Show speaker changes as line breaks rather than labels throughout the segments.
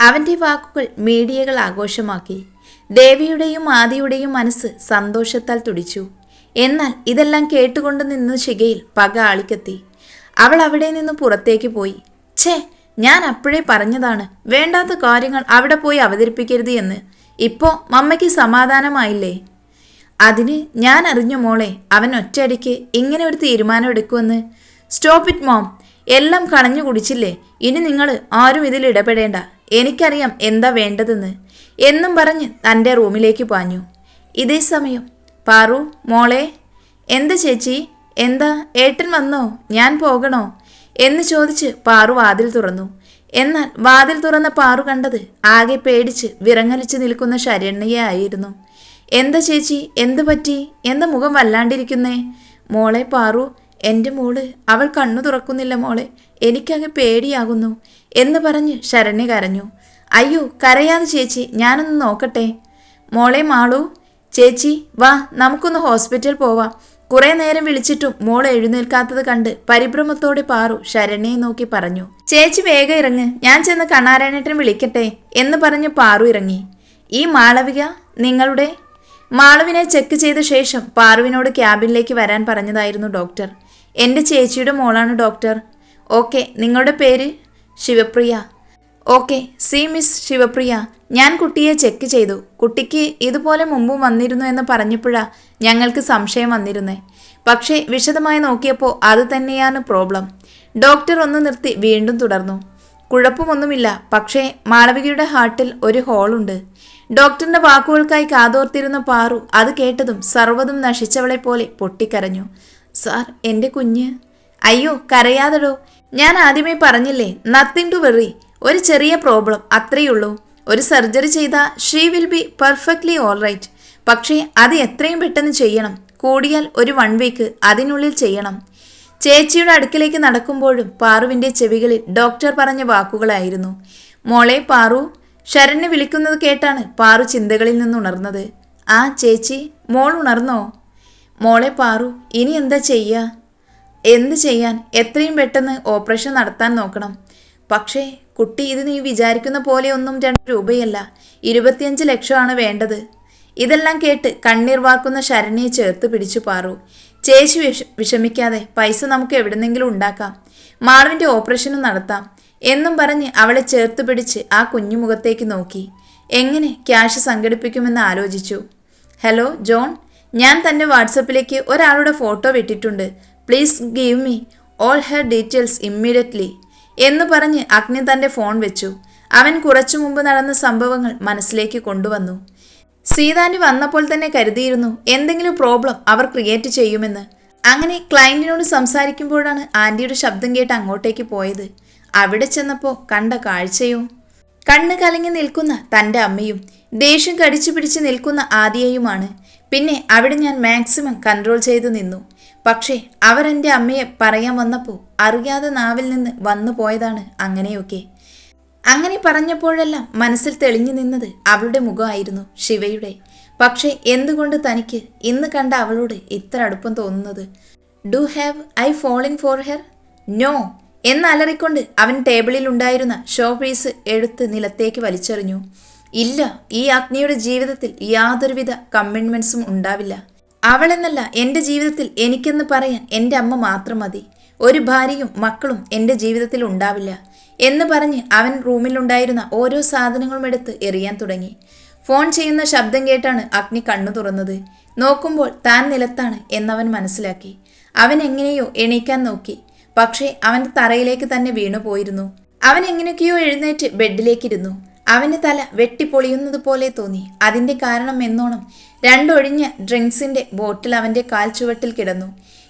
അവന്റെ വാക്കുകൾ മീഡിയകൾ ആഘോഷമാക്കി. ദേവിയുടെയും ആദിയുടെയും മനസ്സ് സന്തോഷത്താൽ തുടിച്ചു. എന്നാൽ ഇതെല്ലാം കേട്ടുകൊണ്ട് നിന്ന ശിഖയിൽ പക ആളിക്കെത്തി. അവൾ അവിടെ നിന്ന് പുറത്തേക്ക് പോയി. ഛേ ഞാൻ അപ്പോഴേ പറഞ്ഞതാണ് വേണ്ടാത്ത കാര്യങ്ങൾ അവിടെ പോയി അവതരിപ്പിക്കരുത് എന്ന്. ഇപ്പോൾ മമ്മയ്ക്ക് സമാധാനമായില്ലേ? അതിന് ഞാൻ അറിഞ്ഞ മോളെ അവൻ ഒറ്റയടിക്ക് ഇങ്ങനെ ഒരു തീരുമാനം എടുക്കുമെന്ന്. Stop it mom. എല്ലാം കളഞ്ഞു കുടിച്ചില്ലേ? ഇനി നിങ്ങൾ ആരും ഇതിൽ ഇടപെടേണ്ട. എനിക്കറിയാം എന്താ വേണ്ടതെന്ന്. എന്നും പറഞ്ഞ് തന്റെ റൂമിലേക്ക് പാഞ്ഞു. ഇതേ സമയം പാറു മോളെ എന്താ ചേച്ചി? എന്താ? ഏട്ടൻ വന്നോ? ഞാൻ പോകണോ? എന്ന് ചോദിച്ച് പാറു വാതിൽ തുറന്നു. എന്നാൽ വാതിൽ തുറന്ന പാറു കണ്ടത് ആകെ പേടിച്ച് വിറങ്ങലിച്ച് നിൽക്കുന്ന ശരണ്യെ ആയിരുന്നു. എന്താ ചേച്ചി? എന്ത് പറ്റി? എന്താ മുഖം വല്ലാണ്ടിരിക്കുന്നേ? മോളെ പാറു എന്റെ മോൾ അവൾ കണ്ണു തുറക്കുന്നില്ല മോളെ. എനിക്കങ്ങ് പേടിയാകുന്നു. എന്ന് പറഞ്ഞ് ശരണ്യ കരഞ്ഞു. അയ്യോ കരയാതെ ചേച്ചി ഞാനൊന്ന് നോക്കട്ടെ? മോളെ മാളു ചേച്ചി വാ നമുക്കൊന്ന് ഹോസ്പിറ്റൽ പോവാം. കുറെ നേരം വിളിച്ചിട്ടും മോൾ എഴുന്നേൽക്കാത്തത് കണ്ട് പരിഭ്രമത്തോടെ പാറു ശരണ്യെ നോക്കി പറഞ്ഞു. ചേച്ചി വേഗം ഇറങ്ങ്. ഞാൻ ചെന്ന് കണ്ണാരായണേട്ടൻ വിളിക്കട്ടെ എന്ന് പറഞ്ഞ് പാറു ഇറങ്ങി. ഈ മാളവിക നിങ്ങളുടെ? മാളവിനെ ചെക്ക് ചെയ്ത ശേഷം പാറുവിനോട് ക്യാബിനിലേക്ക് വരാൻ പറഞ്ഞതായിരുന്നു ഡോക്ടർ. എന്റെ ചേച്ചിയുടെ മോളാണ് ഡോക്ടർ. ഓക്കെ നിങ്ങളുടെ പേര്? Sivapriya. Okay see miss Sivapriya. ഞാൻ കുട്ടിയെ ചെക്ക് ചെയ്തു. കുട്ടിക്ക് ഇതുപോലെ മുമ്പും വന്നിരുന്നു എന്ന് പറഞ്ഞപ്പോഴാ ഞങ്ങൾക്ക് സംശയം വന്നിരുന്നേ. പക്ഷേ വിശദമായി നോക്കിയപ്പോൾ അത് തന്നെയാണ് പ്രോബ്ലം. ഡോക്ടർ ഒന്ന് നിർത്തി വീണ്ടും തുടർന്നു. കുഴപ്പമൊന്നുമില്ല പക്ഷേ മാളവികയുടെ ഹാർട്ടിൽ ഒരു ഹോളുണ്ട്. ഡോക്ടറിന്റെ വാക്കുകൾക്കായി കാതോർത്തിരുന്ന പാറു അത് കേട്ടതും സർവതും നശിച്ചവളെ പോലെ പൊട്ടിക്കരഞ്ഞു. സാർ എന്റെ കുഞ്ഞ്? അയ്യോ കരയാതെടോ. ഞാൻ ആദ്യമേ പറഞ്ഞില്ലേ നത്തിങ് ടു വെറി ഒരു ചെറിയ പ്രോബ്ലം അത്രയുള്ളൂ ഒരു സർജറി ചെയ്താൽ she will be perfectly alright പക്ഷേ അത് എത്രയും പെട്ടെന്ന് ചെയ്യണം. കൂടിയാൽ ഒരു വൺ വീക്ക് അതിനുള്ളിൽ ചെയ്യണം. ചേച്ചിയുടെ അടുക്കിലേക്ക് നടക്കുമ്പോഴും പാറുവിന്റെ ചെവികളിൽ ഡോക്ടർ പറഞ്ഞ വാക്കുകളായിരുന്നു. മോളെ പാറു ശരണ്യ വിളിക്കുന്നത് കേട്ടാണ് പാറു ചിന്തകളിൽ നിന്നുണർന്നത് ആ ചേച്ചി മോൾ ഉണർന്നോ? മോളെ പാറു ഇനി എന്താ ചെയ്യുക എന്ത് ചെയ്യാൻ? എത്രയും പെട്ടെന്ന് ഓപ്പറേഷൻ നടത്താൻ നോക്കണം. പക്ഷേ കുട്ടി ഇത് നീ വിചാരിക്കുന്ന പോലെയൊന്നും രണ്ട് രൂപയല്ല. ഇരുപത്തിയഞ്ച് ലക്ഷമാണ് വേണ്ടത്. ഇതെല്ലാം കേട്ട് കണ്ണീർ വാക്കുന്ന ശരണിയെ ചേർത്ത് പിടിച്ചു പാറു. ചേച്ചി വിഷ വിഷമിക്കാതെ പൈസ നമുക്ക് എവിടെന്നെങ്കിലും ഉണ്ടാക്കാം. മാളുവിന്റെ ഓപ്പറേഷനും നടത്താം. എന്നും പറഞ്ഞ് അവളെ ചേർത്ത് പിടിച്ച് ആ കുഞ്ഞുമുഖത്തേക്ക് നോക്കി. എങ്ങനെ ക്യാഷ് സംഘടിപ്പിക്കുമെന്ന് ആലോചിച്ചു. Hello John. ഞാൻ തന്റെ വാട്സപ്പിലേക്ക് ഒരാളുടെ ഫോട്ടോ വിട്ടിട്ടുണ്ട്. Please give me all her details immediately എന്ന് പറഞ്ഞ് അഗ്നി തന്റെ ഫോൺ വെച്ചു. അവൻ കുറച്ചു മുമ്പ് നടന്ന സംഭവങ്ങൾ മനസ്സിലേക്ക് കൊണ്ടുവന്നു. സീതാന്റി വന്നപ്പോൾ തന്നെ കരുതിയിരുന്നു എന്തെങ്കിലും പ്രോബ്ലം അവർ ക്രിയേറ്റ് ചെയ്യുമെന്ന്. അങ്ങനെ ക്ലയന്റിനോട് സംസാരിക്കുമ്പോഴാണ് ആന്റിയുടെ ശബ്ദം കേട്ട് അങ്ങോട്ടേക്ക് പോയത്. അവിടെ ചെന്നപ്പോൾ കണ്ട കാഴ്ചയോ കണ്ണ് കലങ്ങി നിൽക്കുന്ന തന്റെ അമ്മയും ദേഷ്യം കടിച്ചു പിടിച്ച് നിൽക്കുന്ന ആദിയയുമാണ്. പിന്നെ അവിടെ ഞാൻ മാക്സിമം കൺട്രോൾ ചെയ്തു നിന്നു. പക്ഷേ അവരെന്റെ അമ്മയെ പറയാൻ വന്നപ്പോൾ അറിയാതെ നാവിൽ നിന്ന് വന്നു പോയതാണ് അങ്ങനെയൊക്കെ. അങ്ങനെ പറഞ്ഞപ്പോഴെല്ലാം മനസ്സിൽ തെളിഞ്ഞു നിന്നത് അവളുടെ മുഖമായിരുന്നു ശിവയുടെ. പക്ഷേ എന്തുകൊണ്ട് തനിക്ക് ഇന്ന് കണ്ട അവളോട് ഇത്ര അടുപ്പം തോന്നുന്നത്? Do have I fallen for her? No. എന്നലറിക്കൊണ്ട് അവൻ ടേബിളിൽ ഉണ്ടായിരുന്ന ഷോ പീസ് എടുത്ത് നിലത്തേക്ക് വലിച്ചെറിഞ്ഞു. ഇല്ല ഈ അഗ്നിയുടെ ജീവിതത്തിൽ യാതൊരുവിധ കമ്മിറ്റ്മെൻസും ഉണ്ടാവില്ല. അവളെന്നല്ല എന്റെ ജീവിതത്തിൽ എനിക്കെന്ന് പറയാൻ എന്റെ അമ്മ മാത്രം മതി. ഒരു ഭാര്യയും മക്കളും എന്റെ ജീവിതത്തിൽ ഉണ്ടാവില്ല എന്ന് പറഞ്ഞ് അവൻ റൂമിലുണ്ടായിരുന്ന ഓരോ സാധനങ്ങളും എടുത്ത് എറിയാൻ തുടങ്ങി. ഫോൺ ചെയ്യുന്ന ശബ്ദം കേട്ടാണ് അഗ്നി കണ്ണു തുറന്നത്. നോക്കുമ്പോൾ താൻ നിലത്താണ് എന്നവൻ മനസ്സിലാക്കി. അവൻ എങ്ങനെയോ എണീക്കാൻ നോക്കി. പക്ഷേ അവന്റെ തറയിലേക്ക് തന്നെ വീണു പോയിരുന്നു അവൻ എങ്ങനെയൊക്കെയോ എഴുന്നേറ്റ് ബെഡിലേക്കിരുന്നു. അവന് തല വെട്ടിപ്പൊളിയുന്നത് പോലെ തോന്നി. അതിന്റെ കാരണം എന്നോണം. രണ്ടൊഴിഞ്ഞ ഡ്രിങ്ക്സിന്റെ ബോട്ടിൽ അവന്റെ കാൽ ചുവട്ടിൽ കിടന്നു.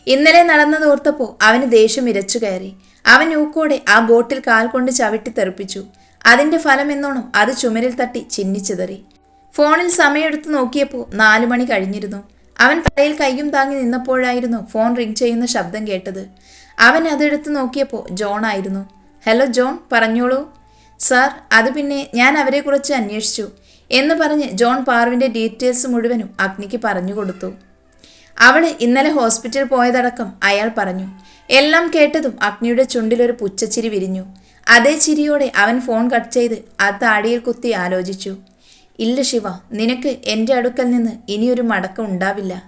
ഇന്നലെ നടന്നതോർത്തപ്പോൾ അവന് ദേഷ്യം ഇരച്ചു കയറി. അവൻ ഊക്കോടെ ആ ബോട്ടിൽ കാൽ കൊണ്ട് ചവിട്ടി തെറിപ്പിച്ചു. അതിന്റെ ഫലം എന്നോണം അത് ചുമരിൽ തട്ടി ചിന്നിച്ചിതറി ഫോണിൽ സമയമെടുത്ത് നോക്കിയപ്പോൾ നാലു മണി കഴിഞ്ഞിരുന്നു. അവൻ തലയിൽ കയ്യും താങ്ങി നിന്നപ്പോഴായിരുന്നു ഫോൺ റിംഗ് ചെയ്യുന്ന ശബ്ദം കേട്ടത്. അവൻ അതെടുത്ത് നോക്കിയപ്പോൾ ജോൺ ആയിരുന്നു. ഹലോ ജോൺ പറഞ്ഞോളൂ. സാർ അത് പിന്നെ ഞാൻ അവരെക്കുറിച്ച് അന്വേഷിച്ചു എന്ന് പറഞ്ഞ് ജോൺ പാർവിന്റെ ഡീറ്റെയിൽസ് മുഴുവനും അഗ്നിക്ക് പറഞ്ഞു കൊടുത്തു. അവൾ ഇന്നലെ ഹോസ്പിറ്റൽ പോയതടക്കം അയാൾ പറഞ്ഞു. എല്ലാം കേട്ടതും അഗ്നിയുടെ ചുണ്ടിലൊരു പുച്ഛച്ചിരി വിരിഞ്ഞു. അതേ ചിരിയോടെ അവൻ ഫോൺ കട്ട് ചെയ്ത് ആ താടിയിൽ കുത്തി ആലോചിച്ചു. ഇല്ല ശിവ നിനക്ക് എന്റെ അടുക്കൽ നിന്ന് ഇനിയൊരു മടക്കം ഉണ്ടാവില്ല.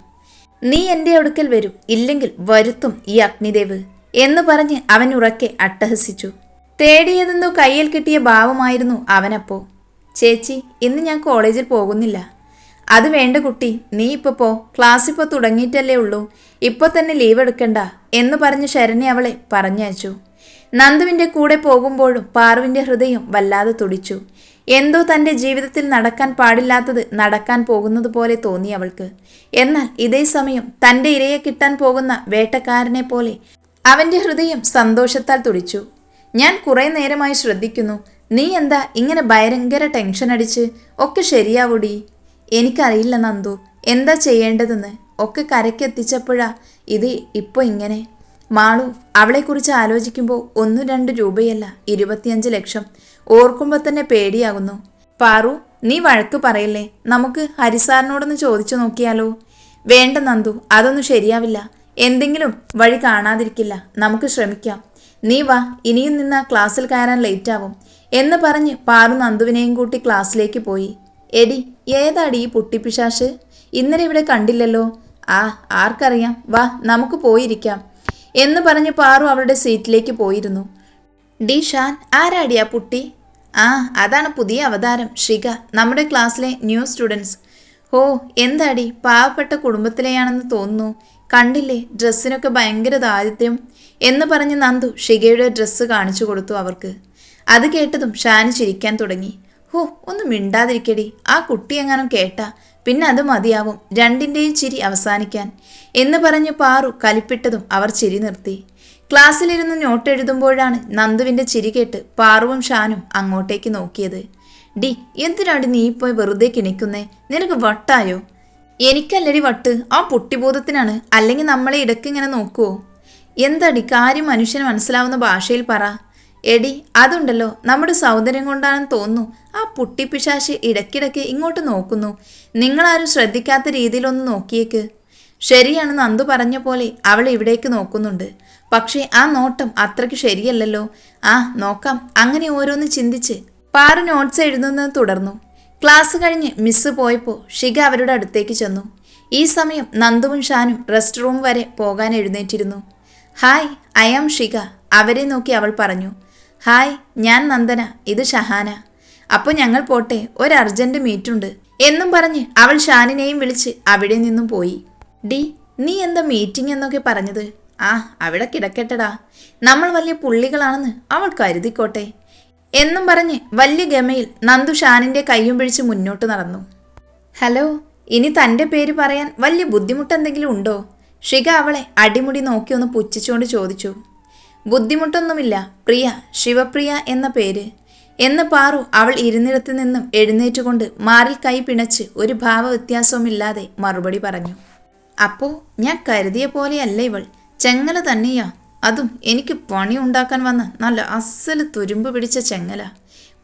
നീ എന്റെ അടുക്കൽ വരും ഇല്ലെങ്കിൽ വരുത്തും ഈ അഗ്നിദേവ് എന്ന് പറഞ്ഞ് അവൻ ഉറക്കെ അട്ടഹസിച്ചു. തേടിയതെന്തോ കയ്യിൽ കിട്ടിയ ഭാവമായിരുന്നു അവനപ്പോ. ചേച്ചി ഇന്ന് ഞാൻ കോളേജിൽ പോകുന്നില്ല. അത് വേണ്ട കുട്ടി നീ ഇപ്പോൾ പോ. ക്ലാസ് ഇപ്പോൾ തുടങ്ങിയിട്ടല്ലേ ഉള്ളൂ. ഇപ്പോൾ തന്നെ ലീവ് എടുക്കണ്ട എന്ന് പറഞ്ഞ് ശരണ്യ അവളെ പറഞ്ഞയച്ചു. നന്ദുവിന്റെ കൂടെ പോകുമ്പോഴും പാറുവിന്റെ ഹൃദയം വല്ലാതെ തുടിച്ചു. എന്തോ തന്റെ ജീവിതത്തിൽ നടക്കാൻ പാടില്ലാത്തത് നടക്കാൻ പോകുന്നത് പോലെ തോന്നി അവൾക്ക്. എന്നാൽ ഇതേ സമയം തന്റെ ഇരയെ കിട്ടാൻ പോകുന്ന വേട്ടക്കാരനെ പോലെ അവന്റെ ഹൃദയം സന്തോഷത്താൽ തുടിച്ചു. ഞാൻ കുറേ നേരമായി ശ്രദ്ധിക്കുന്നു. നീ എന്താ ഇങ്ങനെ ഭയങ്കര ടെൻഷൻ അടിച്ച്? ഒക്കെ ശരിയാവൂടി. എനിക്കറിയില്ല നന്ദു. എന്താ ചെയ്യേണ്ടതെന്ന്? ഒക്കെ കരക്കെത്തിച്ചപ്പോഴാ ഇത് ഇപ്പോൾ ഇങ്ങനെ. മാളു അവളെക്കുറിച്ച് ആലോചിക്കുമ്പോൾ ഒന്നു രണ്ട് രൂപയല്ല ഇരുപത്തിയഞ്ച് ലക്ഷം. ഓർക്കുമ്പോൾ തന്നെ പേടിയാകുന്നു. പാറു നീ വഴക്ക് പറയില്ലേ? നമുക്ക് ഹരിസാറിനോടൊന്ന് ചോദിച്ചു നോക്കിയാലോ? വേണ്ട നന്ദു അതൊന്നും ശരിയാവില്ല. എന്തെങ്കിലും വഴി കാണാതിരിക്കില്ല. നമുക്ക് ശ്രമിക്കാം. നീ വാ ഇനിയും നിന്ന് ക്ലാസ്സിൽ കയറാൻ ലേറ്റാവും എന്ന് പറഞ്ഞ് പാറു നന്ദുവിനെയും കൂട്ടി ക്ലാസ്സിലേക്ക് പോയി. എടി ഏതാടി ഈ പുട്ടിപ്പിശാഷ് ഇന്നലെ ഇവിടെ കണ്ടില്ലല്ലോ. ആ ആർക്കറിയാം. വാ നമുക്ക് പോയിരിക്കാം. എന്ന് പറഞ്ഞ് പാറു അവരുടെ സീറ്റിലേക്ക് പോയിരുന്നു. ഡി ഷാൻ ആരാടിയാ പുട്ടി? ആ അതാണ് പുതിയ അവതാരം. ഷിക നമ്മുടെ ക്ലാസ്സിലെ ന്യൂ സ്റ്റുഡൻസ്. ഓ എന്താടി? പാവപ്പെട്ട കുടുംബത്തിലെയാണെന്ന് തോന്നുന്നു. കണ്ടില്ലേ? ഡ്രസ്സിനൊക്കെ ഭയങ്കര ദാരിദ്ര്യം. എന്ന് പറഞ്ഞ് നന്ദു ഷികയുടെ ഡ്രസ്സ് കാണിച്ചു കൊടുത്തു അവർക്ക്. അത് കേട്ടതും ഷാന് ചിരിക്കാൻ തുടങ്ങി. ഹോ ഒന്ന് മിണ്ടാതിരിക്കടി. ആ കുട്ടി എങ്ങാനും കേട്ടാ. പിന്നെ അത് മതിയാവും. രണ്ടിന്റെയും ചിരി അവസാനിക്കാൻ. എന്ന് പറഞ്ഞ് പാറു കലിപ്പിട്ടതും അവർ ചിരി നിർത്തി. ക്ലാസ്സിലിരുന്ന് നോട്ട് എഴുതുമ്പോഴാണ് നന്ദുവിന്റെ ചിരി കേട്ട് പാറുവും ഷാനും അങ്ങോട്ടേക്ക് നോക്കിയത്. ഡി എന്തിനാണ് നീ പോയി വെറുതെ കിണിക്കുന്നേ? നിനക്ക് വട്ടായോ? എനിക്കല്ലടി വട്ട്. ആ പൊട്ടിബോധത്തിനാണ്. അല്ലെങ്കിൽ നമ്മളെ ഇടയ്ക്ക് ഇങ്ങനെ നോക്കുവോ? എന്തടി കാര്യം മനുഷ്യന് മനസ്സിലാവുന്ന ഭാഷയിൽ പറ. എടി അതുണ്ടല്ലോ. നമ്മുടെ സൗന്ദര്യം കൊണ്ടാണെന്ന് തോന്നുന്നു. ആ പുട്ടിപ്പിശാശി ഇടയ്ക്കിടയ്ക്ക് ഇങ്ങോട്ട് നോക്കുന്നു. നിങ്ങളാരും ശ്രദ്ധിക്കാത്ത രീതിയിലൊന്ന് നോക്കിയേക്ക്. ശരിയാണ് നന്ദു പറഞ്ഞ പോലെ അവൾ ഇവിടേക്ക് നോക്കുന്നുണ്ട്. പക്ഷേ ആ നോട്ടം അത്രയ്ക്ക് ശരിയല്ലല്ലോ. ആ നോക്കാം. അങ്ങനെ ഓരോന്ന് ചിന്തിച്ച് പാറു നോട്ട്സ് എഴുതുന്നത് തുടർന്നു. ക്ലാസ് കഴിഞ്ഞ് മിസ്സ് പോയപ്പോൾ ഷിഗ അവരുടെ അടുത്തേക്ക് ചെന്നു. ഈ സമയം നന്ദുവും ഷാനും റെസ്റ്റ് റൂം വരെ പോകാൻ എഴുന്നേറ്റിരുന്നു. ഹായ് ഐ ആം ഷിക അവരെ നോക്കി അവൾ പറഞ്ഞു. ഹായ് ഞാൻ നന്ദന ഇത് ഷഹാന. അപ്പോൾ ഞങ്ങൾ പോട്ടെ ഒരു അർജന്റ് മീറ്റുണ്ട് എന്നും പറഞ്ഞ് അവൾ ഷാനിനെയും വിളിച്ച് അവിടെ നിന്നും പോയി. ഡി നീ എന്താ മീറ്റിംഗ് എന്നൊക്കെ പറഞ്ഞത്? ആ അവിടെ കിടക്കട്ടെടാ. നമ്മൾ വലിയ പുള്ളികളാണെന്ന് അവൾ കരുതിക്കോട്ടെ എന്നും പറഞ്ഞ് വലിയ ഗമയിൽ നന്ദു ഷാനിന്റെ കയ്യും പിടിച്ച് മുന്നോട്ട് നടന്നു. ഹലോ ഇനി തന്റെ പേര് പറയാൻ വലിയ ബുദ്ധിമുട്ടെന്തെങ്കിലും ഉണ്ടോ? ഷിക അവളെ അടിമുടി നോക്കി ഒന്ന് പുച്ഛിച്ചുകൊണ്ട് ചോദിച്ചു. ബുദ്ധിമുട്ടൊന്നുമില്ല പ്രിയ ശിവപ്രിയ എന്ന പേര്. എന്ന് പാറു അവൾ ഇരുന്നിടത്ത് നിന്നും എഴുന്നേറ്റുകൊണ്ട് മാറിൽ കൈ പിണച്ച് ഒരു ഭാവവ്യത്യാസവുമില്ലാതെ മറുപടി പറഞ്ഞു. അപ്പോ ഞാൻ കരുതിയ പോലെയല്ല ഇവൾ. ചെങ്ങല തന്നെയാ. അതും എനിക്ക് പണി ഉണ്ടാക്കാൻ വന്ന നല്ല അസൽ തുരുമ്പ് പിടിച്ച ചെങ്ങല.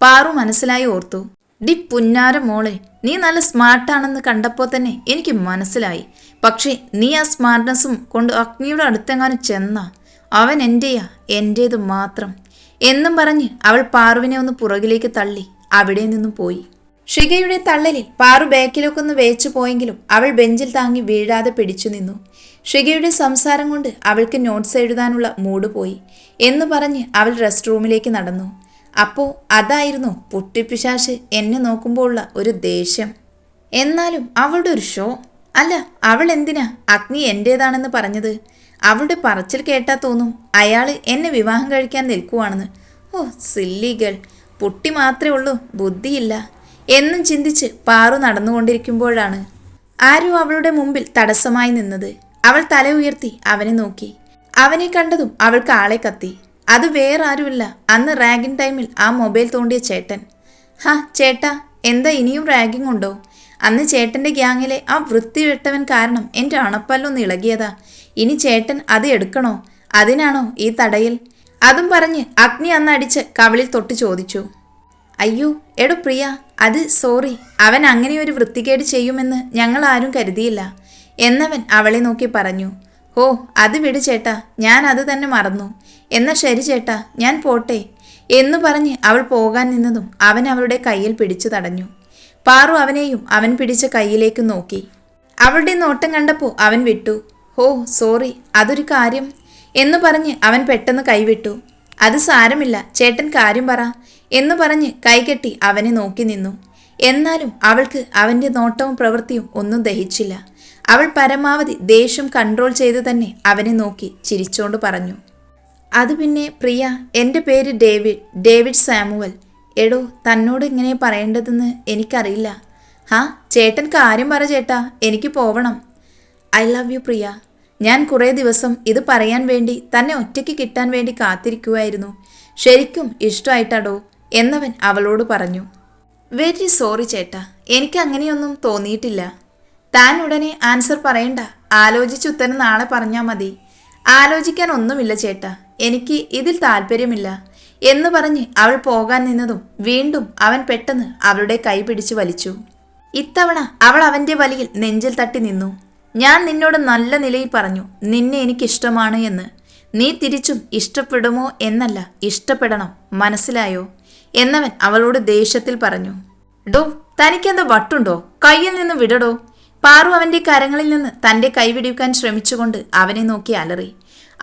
പാറു മനസ്സിലായി ഓർത്തു. ഡി പുന്നാര മോളെ നീ നല്ല സ്മാർട്ടാണെന്ന് കണ്ടപ്പോൾ തന്നെ എനിക്ക് മനസ്സിലായി. പക്ഷേ നീ ആ സ്മാർട്ട്നെസ്സും കൊണ്ട് അഗ്നിയുടെ അടുത്തെങ്ങാനും ചെന്ന. അവൻ എന്റെയാ എന്റേത് മാത്രം. എന്നും പറഞ്ഞ് അവൾ പാറുവിനെ ഒന്ന് പുറകിലേക്ക് തള്ളി. അവിടെ നിന്നും പോയി. ഷികയുടെ തള്ളലിൽ പാറു ബാക്കിലൊക്കെ ഒന്ന് വേച്ചു പോയെങ്കിലും അവൾ ബെഞ്ചിൽ താങ്ങി വീഴാതെ പിടിച്ചു നിന്നു. ഷികയുടെ സംസാരം കൊണ്ട് അവൾക്ക് നോട്ട്സ് എഴുതാനുള്ള മൂഡ് പോയി. എന്ന് പറഞ്ഞ് അവൾ റെസ്റ്റ് റൂമിലേക്ക് നടന്നു. അപ്പോൾ അതായിരുന്നു പുട്ടിപ്പിശാഷ് എന്നെ നോക്കുമ്പോഴുള്ള ഒരു ദേഷ്യം. എന്നാലും അവളുടെ ഒരു ഷോ അല്ല അവൾ എന്തിനാ അഗ്നി എന്റേതാണെന്ന് പറഞ്ഞത്? അവളുടെ പറച്ചിൽ കേട്ടാ തോന്നും അയാൾ എന്നെ വിവാഹം കഴിക്കാൻ നിൽക്കുവാണെന്ന്. Oh silly girl. പുട്ടി മാത്രമേ ഉള്ളൂ ബുദ്ധിയില്ല. എന്നും ചിന്തിച്ച് പാറു നടന്നുകൊണ്ടിരിക്കുമ്പോഴാണ് ആരും അവളുടെ മുമ്പിൽ തടസ്സമായി നിന്നത്. അവൾ തല ഉയർത്തി അവനെ നോക്കി. അവനെ കണ്ടതും അവൾക്ക് ആളെ കത്തി. അത് വേറെ ആരുമില്ല അന്ന് റാഗിംഗ് ടൈമിൽ ആ മൊബൈൽ തോണ്ടിയ ചേട്ടൻ. ഹാ ചേട്ടാ എന്താ ഇനിയും റാഗിംഗ് ഉണ്ടോ? അന്ന് ചേട്ടന്റെ ഗ്യാങ്ങിലെ ആ വൃത്തിവെട്ടവൻ കാരണം എന്റെ അണപ്പല്ലൊന്ന് ഇളകിയതാ. ഇനി ചേട്ടൻ അത് എടുക്കണോ? അതിനാണോ ഈ തടയൽ? അതും പറഞ്ഞ് അഗ്നി അന്ന് അടിച്ച് കവിളിൽ തൊട്ട് ചോദിച്ചു. അയ്യോ എടോ പ്രിയ അത് സോറി. അവൻ അങ്ങനെ ഒരു വൃത്തികേട് ചെയ്യുമെന്ന് ഞങ്ങൾ ആരും കരുതിയില്ല. എന്നവൻ അവളെ നോക്കി പറഞ്ഞു ഓ അത് വിട് ചേട്ടാ ഞാൻ അത് തന്നെ മറന്നു. എന്നാ ശരി ചേട്ടാ ഞാൻ പോട്ടെ. എന്ന് പറഞ്ഞ് അവൾ പോകാൻ നിന്നതും അവൻ അവളുടെ കയ്യിൽ പിടിച്ചു തടഞ്ഞു. പാറു അവനെയും അവൻ പിടിച്ച കയ്യിലേക്ക് നോക്കി. അവളുടെ നോട്ടം കണ്ടപ്പോൾ അവൻ വിട്ടു ഓ സോറി അതൊരു കാര്യം. എന്ന് പറഞ്ഞ് അവൻ പെട്ടെന്ന് കൈവിട്ടു അത് സാരമില്ല ചേട്ടൻ കാര്യം പറ. എന്ന് പറഞ്ഞ് കൈകെട്ടി അവനെ നോക്കി നിന്നു. എന്നാലും അവൾക്ക് അവന്റെ നോട്ടവും പ്രവൃത്തിയും ഒന്നും ദഹിച്ചില്ല. അവൾ പരമാവധി ദേഷ്യം കൺട്രോൾ ചെയ്ത് തന്നെ അവനെ നോക്കി ചിരിച്ചോണ്ട് പറഞ്ഞു. അത് പിന്നെ പ്രിയ എന്റെ പേര് ഡേവിഡ് ഡേവിഡ് സാമുവൽ. എടോ തന്നോട് ഇങ്ങനെ പറയേണ്ടതെന്ന് എനിക്കറിയില്ല. ഹാ ചേട്ടൻ കാര്യം പറ ചേട്ടാ എനിക്ക് പോവണം. I love you Priya. ഞാൻ കുറേ ദിവസം ഇത് പറയാൻ വേണ്ടി തന്നെ ഒറ്റയ്ക്ക് കിട്ടാൻ വേണ്ടി കാത്തിരിക്കുമായിരുന്നു ശരിക്കും ഇഷ്ടമായിട്ടാടോ? എന്നവൻ അവളോട് പറഞ്ഞു വെരി സോറി ചേട്ടാ എനിക്ക് അങ്ങനെയൊന്നും തോന്നിയിട്ടില്ല. താൻ ഉടനെ ആൻസർ പറയണ്ട ആലോചിച്ച് ഉത്തരം നാളെ പറഞ്ഞാൽ മതി. ആലോചിക്കാൻ ഒന്നുമില്ല ചേട്ടാ എനിക്ക് ഇതിൽ താല്പര്യമില്ല. എന്ന് പറഞ്ഞ് അവൾ പോകാൻ നിന്നതും വീണ്ടും അവൻ പെട്ടെന്ന് അവളുടെ കൈ പിടിച്ചു വലിച്ചു. ഇത്തവണ അവൾ അവന്റെ വലിയിൽ നെഞ്ചിൽ തട്ടി നിന്നു. ഞാൻ നിന്നോട് നല്ല നിലയിൽ പറഞ്ഞു നിന്നെ എനിക്കിഷ്ടമാണ് എന്ന്. നീ തിരിച്ചും ഇഷ്ടപ്പെടുമോ എന്നല്ല ഇഷ്ടപ്പെടണം മനസ്സിലായോ? എന്നവൻ അവളോട് ദേഷ്യത്തിൽ പറഞ്ഞു ഡോ തനിക്കെന്ത് വട്ടുണ്ടോ? കയ്യിൽ നിന്ന് വിടടോ. പാറു അവന്റെ കരങ്ങളിൽ നിന്ന് തന്റെ കൈ വിടിവിക്കാൻ ശ്രമിച്ചുകൊണ്ട് അവനെ നോക്കി അലറി.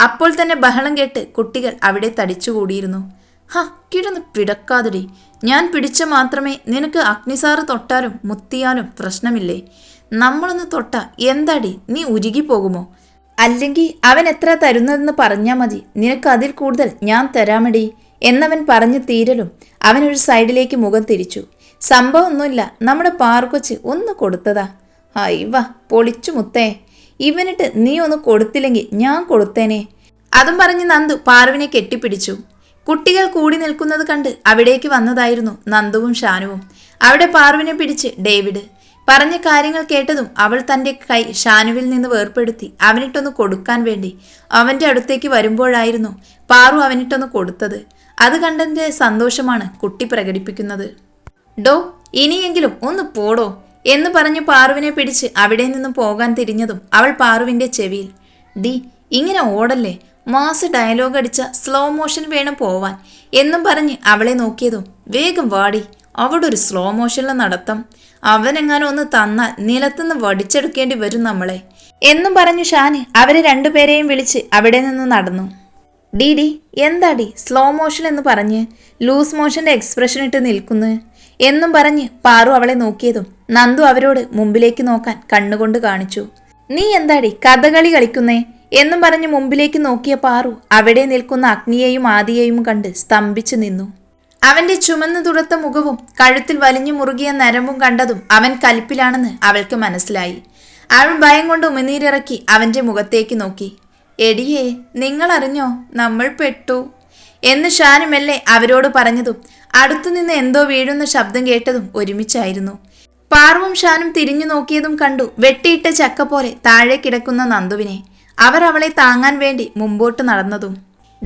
അപ്പോൾ തന്നെ ബഹളം കേട്ട് കുട്ടികൾ അവിടെ തടിച്ചുകൂടിയിരുന്നു. ഹ കിടന്ന് പിടക്കാതിടി ഞാൻ പിടിച്ച മാത്രമേ നിനക്ക് അഗ്നിസാറ് തൊട്ടാലും മുത്തിയാലും പ്രശ്നമില്ലേ? നമ്മളൊന്ന് തൊട്ട എന്താടി? നീ ഉരുകി പോകുമോ അല്ലെങ്കിൽ അവൻ എത്ര തരുന്നതെന്ന് പറഞ്ഞാൽ മതി. നിനക്ക് അതിൽ കൂടുതൽ ഞാൻ തരാമടി. എന്നവൻ പറഞ്ഞു തീരലും അവനൊരു സൈഡിലേക്ക് മുഖം തിരിച്ചു. സംഭവമൊന്നുമില്ല. നമ്മുടെ പാർക്കൊച്ച് ഒന്ന് കൊടുത്തതാ. വാ പൊളിച്ചു മുത്തേ. ഇവനിട്ട് നീ ഒന്ന് കൊടുത്തില്ലെങ്കിൽ ഞാൻ കൊടുത്തേനെ. അതും പറഞ്ഞ് നന്ദു പാർവിനെ കെട്ടിപ്പിടിച്ചു. കുട്ടികൾ കൂടി നിൽക്കുന്നത് കണ്ട് അവിടേക്ക് വന്നതായിരുന്നു നന്ദുവും ഷാനുവും. അവിടെ പാർവിനെ പിടിച്ച് ഡേവിഡ്. പറഞ്ഞ കാര്യങ്ങൾ കേട്ടതും അവൾ തന്റെ കൈ ഷാനുവിൽ നിന്ന് വേർപ്പെടുത്തി അവനിട്ടൊന്ന് കൊടുക്കാൻ വേണ്ടി അവന്റെ അടുത്തേക്ക് വരുമ്പോഴായിരുന്നു പാറു അവനിട്ടൊന്ന് കൊടുത്തത്. അത് കണ്ടതിന്റെ സന്തോഷമാണ് കുട്ടി പ്രകടിപ്പിക്കുന്നത്. ഡോ ഇനിയെങ്കിലും ഒന്ന് പോടോ എന്ന് പറഞ്ഞ് പാറുവിനെ പിടിച്ച് അവിടെ നിന്നും പോകാൻ തിരിഞ്ഞതും അവൾ പാറുവിന്റെ ചെവിയിൽ. ഡി ഇങ്ങനെ ഓടല്ലേ? മാസ് ഡയലോഗ് അടിച്ച സ്ലോ മോഷൻ വേണം പോവാൻ എന്നും പറഞ്ഞ് അവളെ നോക്കിയതും വേഗം വാടി. അവിടെ ഒരു സ്ലോ മോഷനിൽ നടത്തം. അവനെങ്ങാനും ഒന്ന് തന്നാൽ നിലത്തുനിന്ന് വടിച്ചെടുക്കേണ്ടി വരും നമ്മളെ. എന്നും പറഞ്ഞു ഷാന് അവരെ രണ്ടുപേരെയും വിളിച്ച് അവിടെ നിന്ന് നടന്നു. ഡി ഡി എന്താടി സ്ലോ മോഷൻ എന്ന് പറഞ്ഞ് ലൂസ് മോഷന്റെ എക്സ്പ്രഷൻ ഇട്ട് നിൽക്കുന്നു? എന്നും പറഞ്ഞ് പാറു അവളെ നോക്കിയതും നന്ദു അവരോട് മുമ്പിലേക്ക് നോക്കാൻ കണ്ണുകൊണ്ട് കാണിച്ചു. നീ എന്താടി കഥകളി കളിക്കുന്നേ? എന്നും പറഞ്ഞ് മുമ്പിലേക്ക് നോക്കിയ പാറു അവിടെ നിൽക്കുന്ന അഗ്നിയെയും ആദിയെയും കണ്ട് സ്തംഭിച്ചു നിന്നു. അവന്റെ ചുമന്നു തുടുത്ത മുഖവും കഴുത്തിൽ വലിഞ്ഞു മുറുകിയ നരമ്പും കണ്ടതും അവൻ കലിപ്പിലാണെന്ന് അവൾക്ക് മനസ്സിലായി. അവൾ ഭയം കൊണ്ട് ഉമിനീരിറക്കി അവന്റെ മുഖത്തേക്ക് നോക്കി. എടിയേ നിങ്ങളറിഞ്ഞോ? നമ്മൾ പെട്ടു. എന്ന് ഷാനുമല്ലേ അവരോട് പറഞ്ഞതും. അടുത്തുനിന്ന് എന്തോ വീഴുന്ന ശബ്ദം കേട്ടതും ഒരുമിച്ചായിരുന്നു. പാർവും ഷാനും തിരിഞ്ഞു നോക്കിയതും കണ്ടു വെട്ടിയിട്ട ചക്ക പോലെ താഴെ കിടക്കുന്ന നന്ദുവിനെ. അവർ അവളെ താങ്ങാൻ വേണ്ടി മുമ്പോട്ട് നടന്നതും.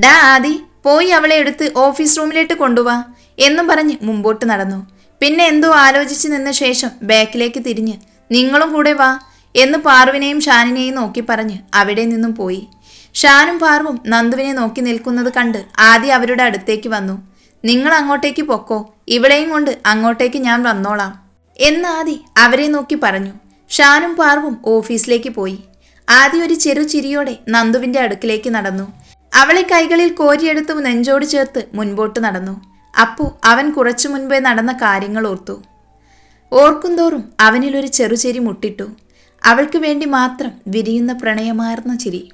ഡാ ആദി പോയി അവളെ എടുത്ത് ഓഫീസ് റൂമിലേക്ക് കൊണ്ടുവാ എന്നും പറഞ്ഞ് മുമ്പോട്ട് നടന്നു. പിന്നെ എന്തോ ആലോചിച്ച് നിന്ന ശേഷം ബാക്കിലേക്ക് തിരിഞ്ഞ് നിങ്ങളും കൂടെ വാ എന്ന് പാർവിനെയും ഷാനിനെയും നോക്കി പറഞ്ഞ് അവിടെ നിന്നും പോയി. ഷാനും പാർവും നന്ദുവിനെ നോക്കി നിൽക്കുന്നത് കണ്ട് ആദ്യം അവരുടെ അടുത്തേക്ക് വന്നു. നിങ്ങൾ അങ്ങോട്ടേക്ക് പൊക്കോ. ഇവിടെയും കൊണ്ട് അങ്ങോട്ടേക്ക് ഞാൻ വന്നോളാം. എന്ന് ആദി അവരെ നോക്കി പറഞ്ഞു. ഷാനും പാർവും ഓഫീസിലേക്ക് പോയി. ആദി ഒരു ചെറു ചിരിയോടെ നന്ദുവിന്റെ അടുക്കിലേക്ക് നടന്നു. അവളെ കൈകളിൽ കോരിയെടുത്ത് നെഞ്ചോട് ചേർത്ത് മുൻപോട്ട് നടന്നു. അപ്പോ അവൻ കുറച്ചു മുൻപേ നടന്ന കാര്യങ്ങൾ ഓർത്തു. ഓർക്കുന്തോറും അവനിലൊരു ചെറുചെരി മുട്ടിട്ടു. അവൾക്ക് വേണ്ടി മാത്രം വിരിയുന്ന പ്രണയമാർന്ന ചിരി.